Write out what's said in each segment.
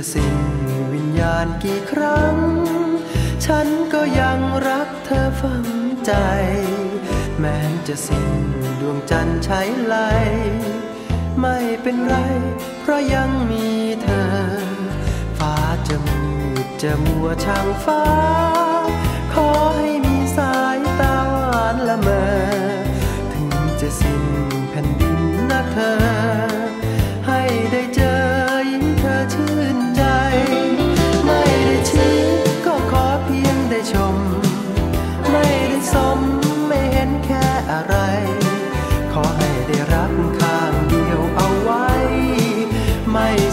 จะสิ้นวิญญาณกี่ครั้ง ฉันก็ยังรักเธอฝังใจ แม้จะสิ้นดวงจันทร์ใช้ไหลไม่เป็นไร เพราะยังมีเธอ ฟ้าจะมืดจะมัวช่างฟ้า ขอให้มีสายตาหวานละเมอ ถึงจะสิ้นแผ่นดิน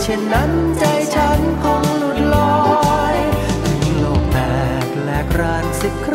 เช่นนั้นใจฉันคงหลุดลอยถึงโลกแตกแหลกรานสิบครั้ง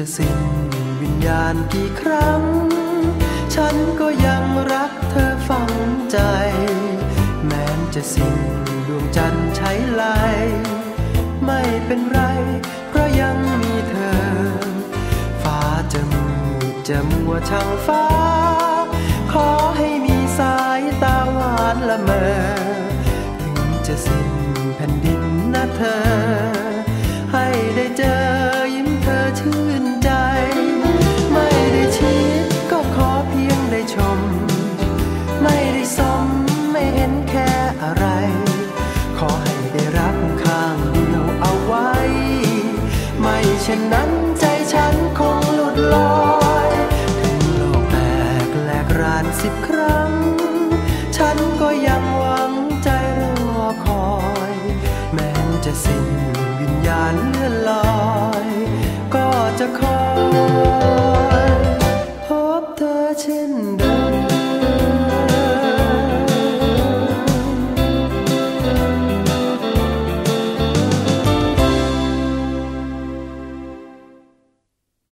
จะสิ้นวิญญาณกี่ครั้ง ฉันก็ยังรักเธอฝังใจ แม้จะสิ้นดวงจันทร์ใช้ไหลไม่เป็นไร เพราะยังมีเธอ ฟ้าจะมืดจะมัวช่างฟ้า ขอให้มีสายตาหวานละเมอ ถึงจะสิ้นแผ่นดินนะเธอ ฉะนั้นใจฉันคงหลุดลอยถึงโลกแตกแลกรานสิบครั้ง ฉันก็ยังหวังใจรอคอย แม้จะสิ้นวิญญาณเลื่อนลอย